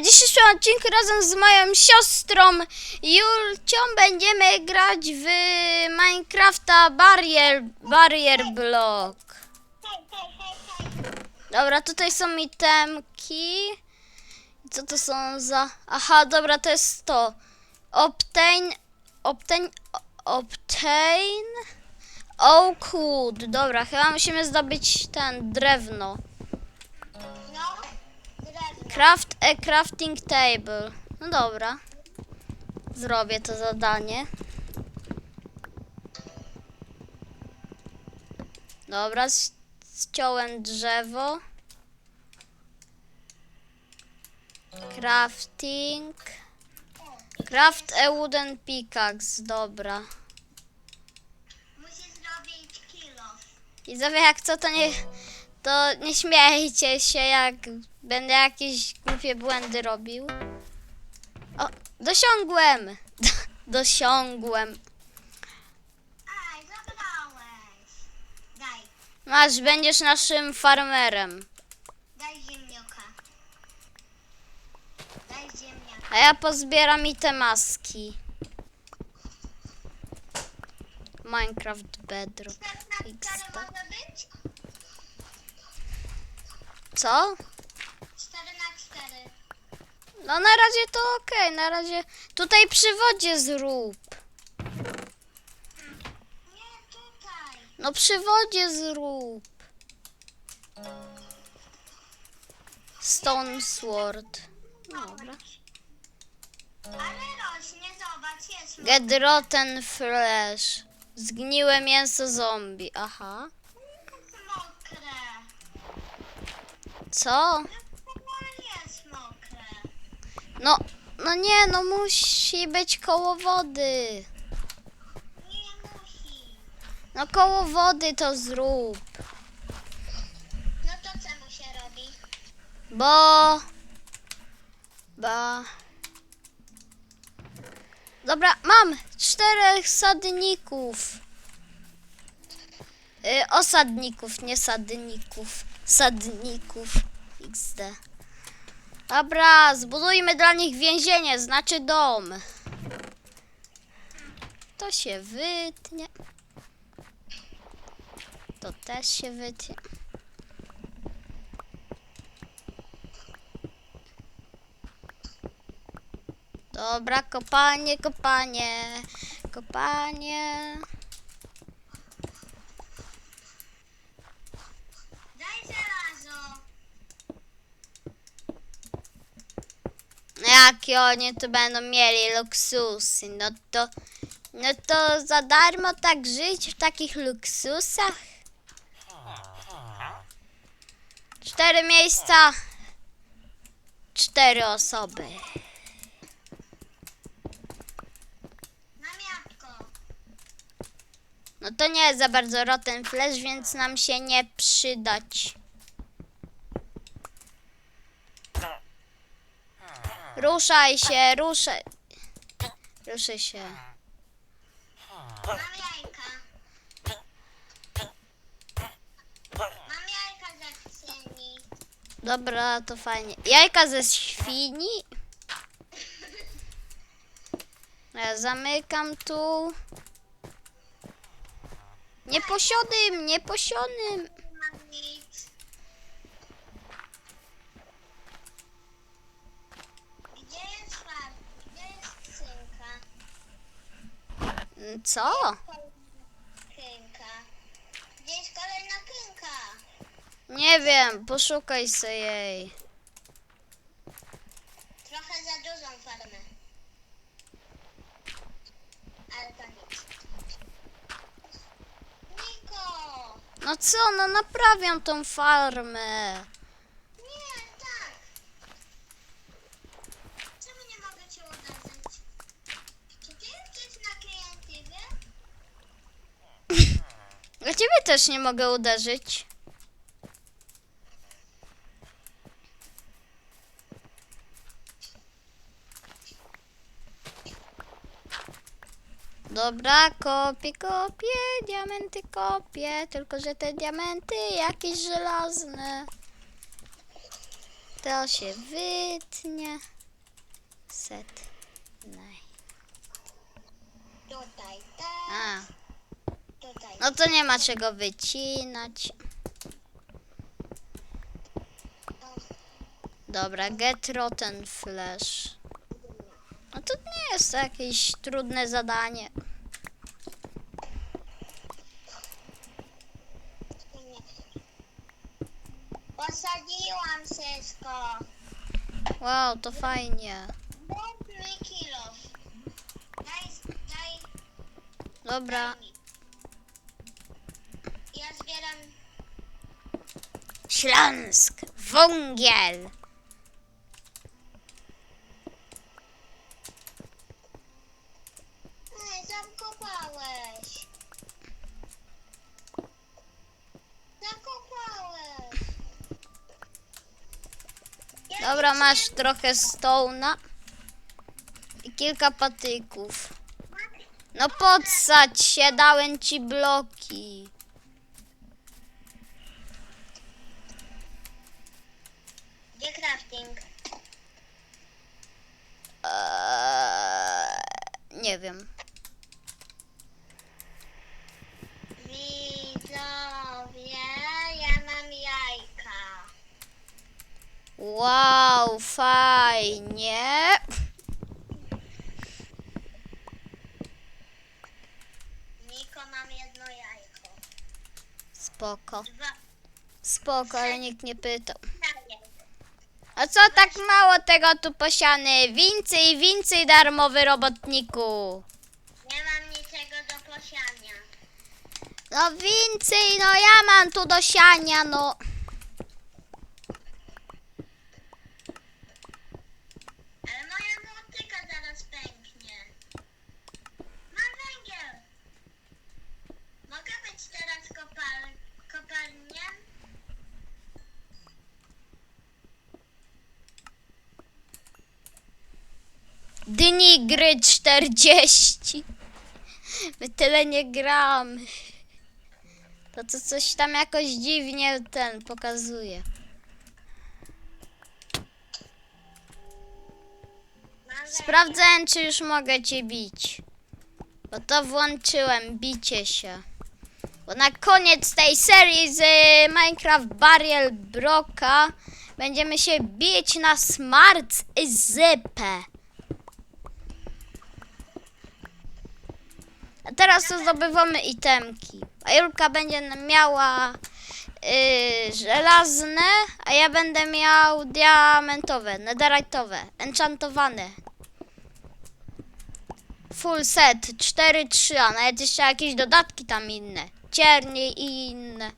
w dzisiejszym odcinku razem z moją siostrą Julcią będziemy grać w Minecrafta Barrier, barrier Block. Dobra, tutaj są itemki. Co to są za... Aha, dobra, to jest to. Obtain... Obtain... Obtain... Oak wood. Dobra, chyba musimy zdobyć ten drewno. Craft a crafting table. No dobra. Zrobię to zadanie. Dobra, ściąłem drzewo. Crafting. Craft a wooden pickaxe. Dobra. Musisz zrobić kilo. I zawsze jak co, to nie, to nie śmiejcie się, jak będę jakieś głupie błędy robił. O, dosiągłem! Dosiągłem. Aj, zabrałeś. Daj, Masz, będziesz naszym farmerem. daj ziemnioka. Daj ziemniaka. A ja pozbieram i te maski. Minecraft Bedrock. 4 na 4 XD. może być? Co? 4 na 4. No na razie to okej, na razie. Tutaj przy wodzie zrób. Nie, tutaj. No przy wodzie zrób. Stone Sword. Dobra. Ale rośnie, zobacz, jest. Get rotten flesh. Zgniłe mięso zombie. Aha. Co? No. No, nie, no musi być koło wody. Nie musi. No koło wody to zrób. No to co mu się robi? Bo... Ba... Dobra, mam czterech sadników. Y, osadników, nie sadników. Sadników. XD. Dobra, zbudujmy dla nich więzienie, znaczy dom. To się wytnie. To też się wytnie. Dobra, kopanie, kopanie, kopanie. Daj żelazo. No Jakie oni tu będą mieli luksusy, no to, no to za darmo tak żyć w takich luksusach? Cztery miejsca, cztery osoby. No to nie jest za bardzo rotten flesh, więc nam się nie przydać. Ruszaj się, ruszaj. Ruszaj się. Mam jajka. Mam jajka ze świni. Dobra, to fajnie. Jajka ze świni. Ja zamykam tu. Nie posionym, nie posionym. Nie mam nic. Gdzie jest far? Gdzie jest skrzynka? Co? Skrzynka. Gdzie jest kolejna skrzynka? Nie wiem, poszukaj sobie jej. Trochę za dużą farmę. Ale to nic. Niko! No co, no naprawiam tą farmę. Nie, tak. Czemu nie mogę cię uderzyć? Czy ty jesteś na kreatywie? Ja ciebie też nie mogę uderzyć. Dobra, kopię, kopię, diamenty kopię, tylko że te diamenty jakieś żelazne. To się wytnie. Set. Tutaj tak, A, no to nie ma czego wycinać. Dobra, get rotten flash. No to nie jest jakieś trudne zadanie. Posadziłam wszystko. Wow, to fajnie. Daj mi kilo. Daj, daj, Dobra, daj mi. Ja zbieram Śląsk, węgiel. Ej, zakopałeś. Zakopałeś. Ja Dobra, nie masz trochę stołna i kilka patyków. No podsadź się, dałem ci bloki. Gdzie crafting? Eee, nie wiem. Widzowie, ja mam jajka. Wow, fajnie. Niko, mam jedno jajko. Spoko. Dwa Spoko, ale nikt nie pytał. Co tak mało tego tu posiany? Więcej, więcej darmowy robotniku. Nie mam niczego do posiania. No więcej, no ja mam tu do siania, no. Ale moja motyka zaraz pęknie. Mam węgiel. Mogę być teraz kopal kopalniem? Dni gry 40. My tyle nie gramy. To co coś tam jakoś dziwnie ten pokazuje. Sprawdzałem, czy już mogę cię bić. Bo to włączyłem, bicie się. Bo na koniec tej serii z Minecraft Barrier Broka będziemy się bić na Smart Zypę. A teraz to zdobywamy itemki. A Julka będzie miała y, żelazne, a ja będę miał diamentowe, netherite'owe, enchantowane. Full set, 4-3, a nawet jeszcze jakieś dodatki tam inne. Ciernie i inne.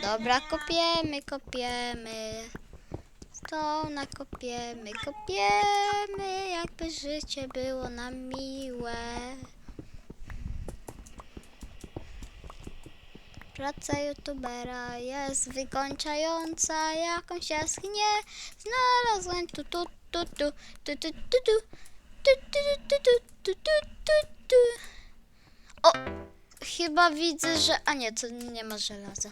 Dobra, kopiemy, kopiemy. Stona kopiemy, kopiemy, jakby życie było nam miłe. Praca youtubera jest wykończająca, jakąś jaskinię znalazłem tu tu tu tu tu tu tu tu tu tu tu tu tu tu tu tu O, chyba widzę, że... A nie, to nie ma żelaza.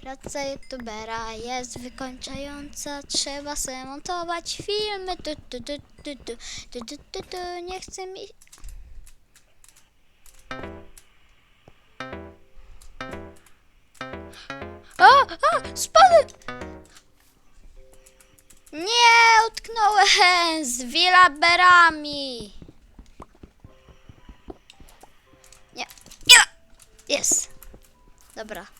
Praca youtubera jest wykończająca, trzeba se montować filmy. Tu, tu, tu, tu, tu, tu, tu, tu, tu. Nie chcę mi. A, a, spadłem! Nie, utknąłem z wilaberami. Nie, nie, jest. Dobra.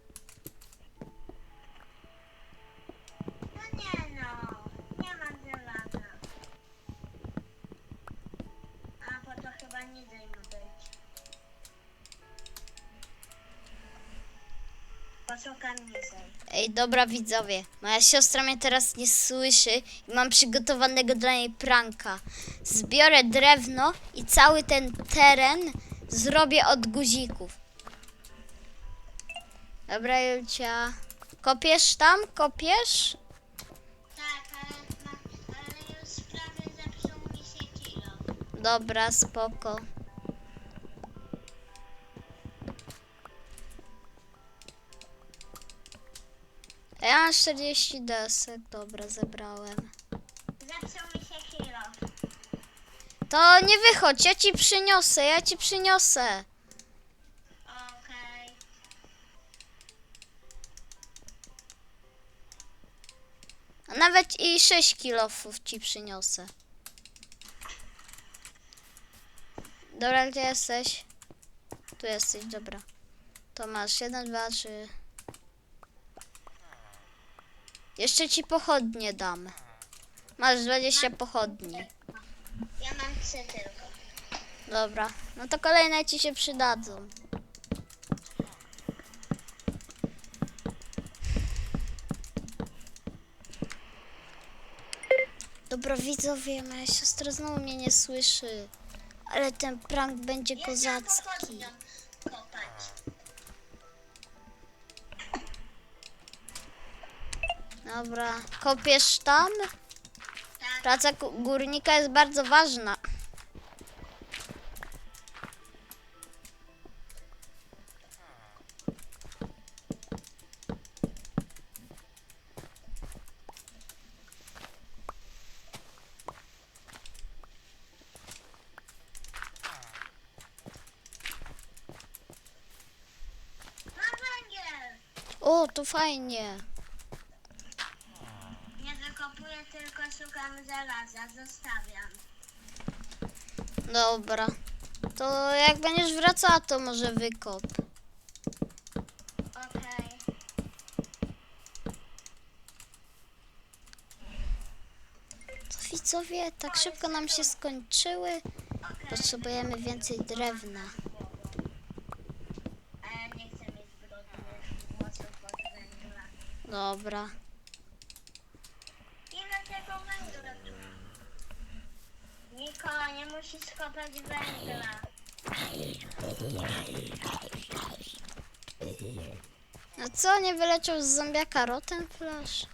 Ej, dobra widzowie, moja siostra mnie teraz nie słyszy i mam przygotowanego dla niej pranka. Zbiorę drewno i cały ten teren zrobię od guzików. Dobra, Julcia. Kopiesz tam? Kopiesz? Tak, ale, ma, ale już prawie zepsuł mi się kilo. Dobra, spoko. Ja mam 40 desek, dobra, zebrałem. Zepsuł mi się kilo. To nie wychodź, ja ci przyniosę, ja ci przyniosę. Okej. A nawet i 6 kilofów ci przyniosę. Dobra, gdzie jesteś? Tu jesteś, dobra. To masz 1, 2, 3. Jeszcze ci pochodnie dam. Masz 20 pochodni. Ja mam trzy tylko. Dobra, no to kolejne ci się przydadzą. Dobra, widzowie, moja siostra znowu mnie nie słyszy. Ale ten prank będzie kozacki. Dobra, kopiesz tam? Praca górnika jest bardzo ważna. O, to fajnie. Nie wykopuję, tylko szukam żelaza. Zostawiam. Dobra. To jak będziesz wracała, to może wykop. Okej. To widzowie, tak szybko nam się skończyły. Potrzebujemy więcej drewna. Ale nie chcę mieć brudnych włosów od węgla. Dobra. Ile tego węgla tu? Niko, nie musisz kopać węgla. No co, nie wyleciał z zombiaka Rotten Flash?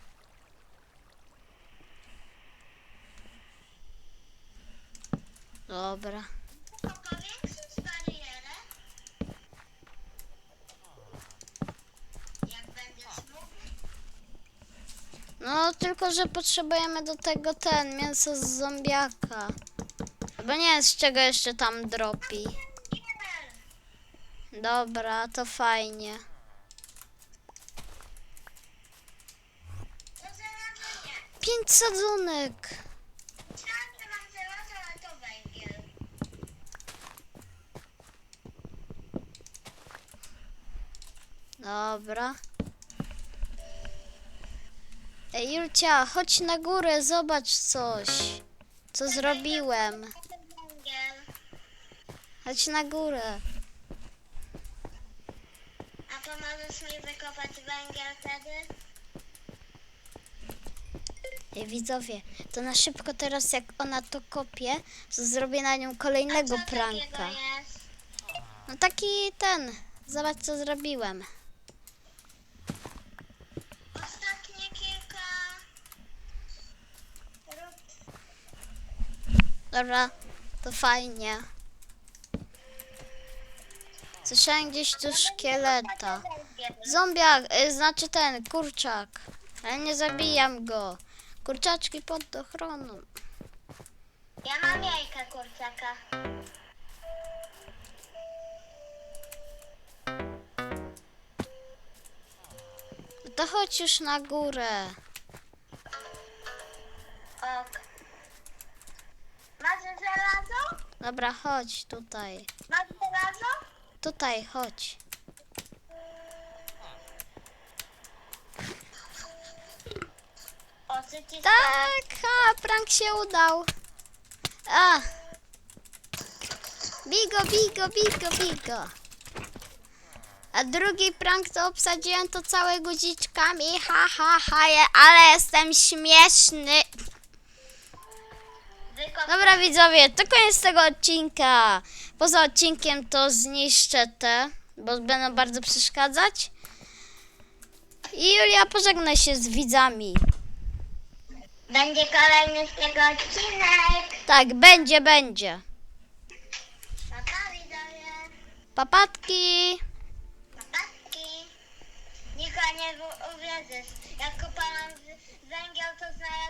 Dobra. Niko, powiększyć barierę? Jak będziesz mógł? No, tylko że potrzebujemy do tego ten, mięso z zombiaka. Bo nie wiem z czego jeszcze tam dropi. Dobra, to fajnie. Pięć sadzonek. Dobra. Ej, Julcia, chodź na górę, zobacz coś. Co zrobiłem. Chodź na górę. A pomożesz mi wykopać węgiel wtedy? Ej, widzowie, to na szybko teraz jak ona to kopie, to zrobię na nią A kolejnego co pranka. takiego jest? No taki ten. Zobacz co zrobiłem. Ostatnie kilka... Rób Dobra, to fajnie. Słyszałem gdzieś tu szkieleta. Zombiak, y, znaczy ten, kurczak. Ale nie zabijam go. Kurczaczki pod ochroną. Ja mam jajka kurczaka. To chodź już na górę. Ok. Masz żelazo? Dobra, chodź tutaj. Masz żelazo? Tutaj, chodź. Tak, a prank się udał. A. Bigo, bigo, bigo, bigo. A drugi prank to obsadziłem to całe guziczkami. Ha, ha, ha, je- ale jestem śmieszny. Dobra widzowie, to koniec tego odcinka. Poza odcinkiem to zniszczę te, bo będą bardzo przeszkadzać. I Julia, pożegnaj się z widzami. Będzie kolejny z tego odcinek. Tak, będzie, będzie. Pa, pa widzowie. Papatki. Papatki. Nikogo nie uwierzysz. Jak kopałam węgiel, to znalazłam...